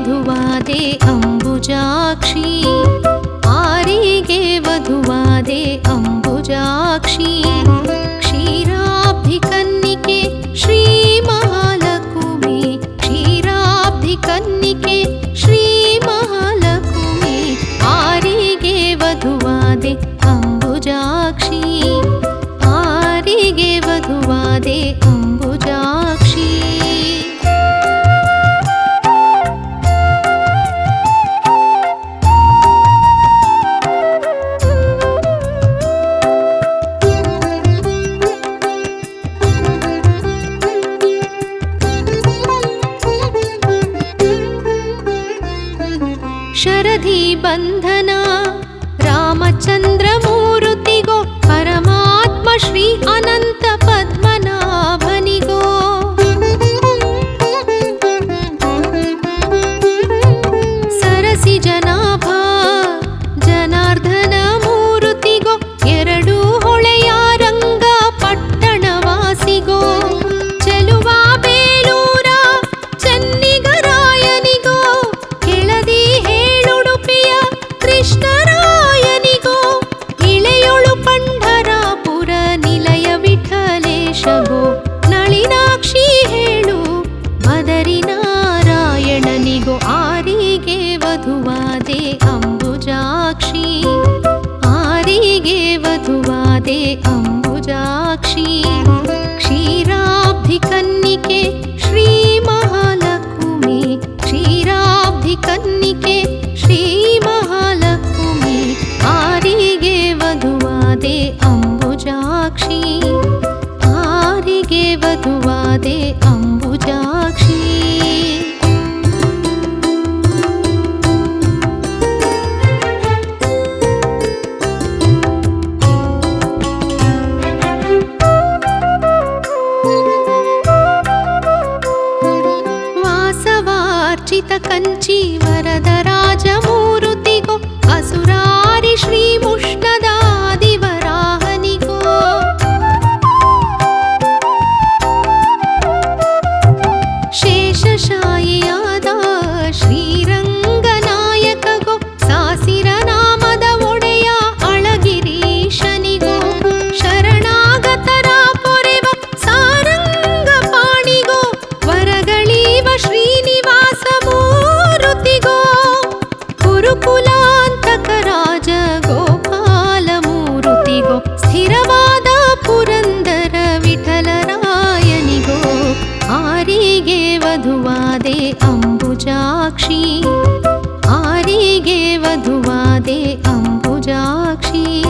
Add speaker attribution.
Speaker 1: वधुवादे अम्बुजाक्षी। Aarey वधुवादे अम्बुजाक्षी। शरधी Bandhana रामचन्द्रमूर्तिगो Param क्षी क्षीराब्धिकन्निके Sri Mahalakshmi क्षीराब्धिकन्निके Sri Mahalakshmi आरिगे वधुवादे अम्बुजाक्षी आरिगे वधुवादे अम्बुजाक्षी। కాంతిత Kanchi వరదరాజము आरिगे वधुवादे अम्बुजाक्षी। आरिगे वधुवादे अम्बुजाक्षी।